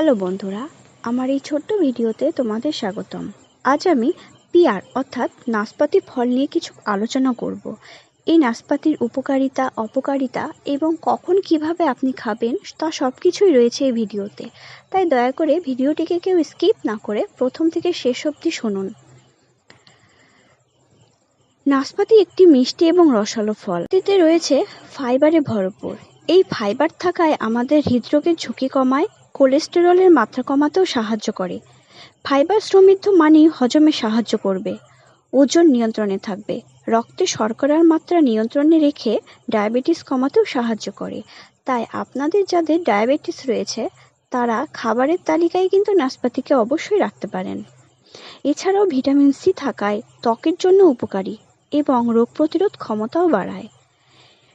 Hello বন্ধুরা, আমার এই ছোট্ট ভিডিওতে তোমাদের স্বাগতম। আজ আমি পিয়ার, অর্থাৎ নাশপাতি ফল নিয়ে কিছু আলোচনা করব। এই নাশপাতির উপকারিতা, অপকারিতা এবং কখন কীভাবে আপনি খাবেন তা সব কিছুই রয়েছে এই ভিডিওতে। তাই দয়া করে ভিডিওটিকে কেউ স্কিপ না করে প্রথম থেকে শেষ অবধি শুনুন। নাশপাতি একটি মিষ্টি এবং রসালো ফল। এতে রয়েছে ফাইবারে ভরপুর। এই ফাইবার থাকায় আমাদের হৃদরোগের ঝুঁকি কমায় কোলেস্টেরলের মাত্রা কমাতেও সাহায্য করে। ফাইবার সমৃদ্ধ মানেই হজমে সাহায্য করবে। ওজন নিয়ন্ত্রণে থাকবে। রক্তে শর্করার মাত্রা নিয়ন্ত্রণে রেখে ডায়াবেটিস কমাতেও সাহায্য করে। তাই আপনাদের যাদের ডায়াবেটিস রয়েছে, তারা খাবারের তালিকায় কিন্তু নাশপাতিকে অবশ্যই রাখতে পারেন। এছাড়াও ভিটামিন সি থাকায় ত্বকের জন্য উপকারী এবং রোগ প্রতিরোধ ক্ষমতাও বাড়ায়।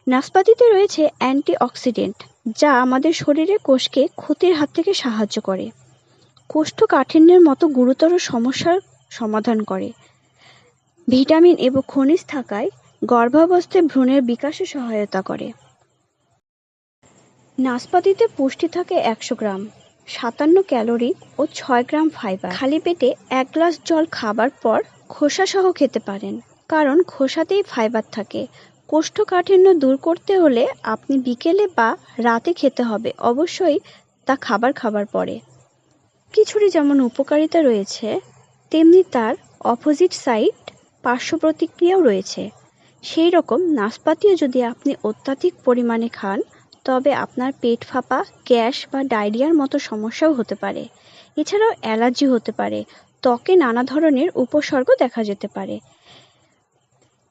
নাশপাতিতে রয়েছে অ্যান্টিঅক্সিডেন্ট। যা আমাদের শরীরের কোষকে ক্ষতির হাত থেকে সাহায্য করে। কোষ্ঠকাঠিন্যের মতো গুরুতর সমস্যার সমাধান করে। ভিটামিন এবং খনিজ থাকায় গর্ভাবস্থায় ভ্রূণের বিকাশে সহায়তা করে। নাশপাতিতে পুষ্টি থাকে একশো গ্রাম, সাতান্ন ক্যালোরি ও ছয় গ্রাম ফাইবার। খালি পেটে এক গ্লাস জল খাবার পর খোসা সহ খেতে পারেন, কারণ খোসাতেই ফাইবার থাকে। কোষ্ঠকাঠিন্য দূর করতে হলে আপনি বিকেলে বা রাতে খেতে হবে। অবশ্যই তা খাবার খাবার পরে। কিছুরই যেমন উপকারিতা রয়েছে, তেমনি তার অপোজিট সাইড পার্শ্ব প্রতিক্রিয়াও রয়েছে। সেই রকম নাশপাতিও যদি আপনি অত্যাধিক পরিমাণে খান, তবে আপনার পেট ফাঁপা, গ্যাস বা ডায়রিয়ার মতো সমস্যাও হতে পারে। এছাড়াও অ্যালার্জি হতে পারে। ত্বকে নানা ধরনের উপসর্গ দেখা যেতে পারে।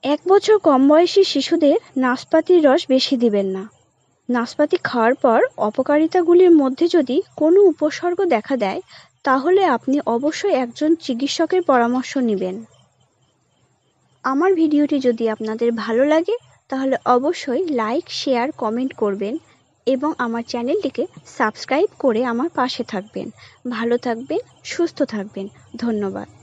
এক বছর কম বয়সী শিশুদের নাশপাতির রস বেশি দিবেন না। নাশপাতি খাওয়ার পর অপকারিতাগুলির মধ্যে যদি কোনো উপসর্গ দেখা দেয়, তাহলে আপনি অবশ্যই একজন চিকিৎসকের পরামর্শ নেবেন। আমার ভিডিওটি যদি আপনাদের ভালো লাগে, তাহলে অবশ্যই লাইক, শেয়ার, কমেন্ট করবেন এবং আমার চ্যানেলটিকে সাবস্ক্রাইব করে আমার পাশে থাকবেন। ভালো থাকবেন, সুস্থ থাকবেন। ধন্যবাদ।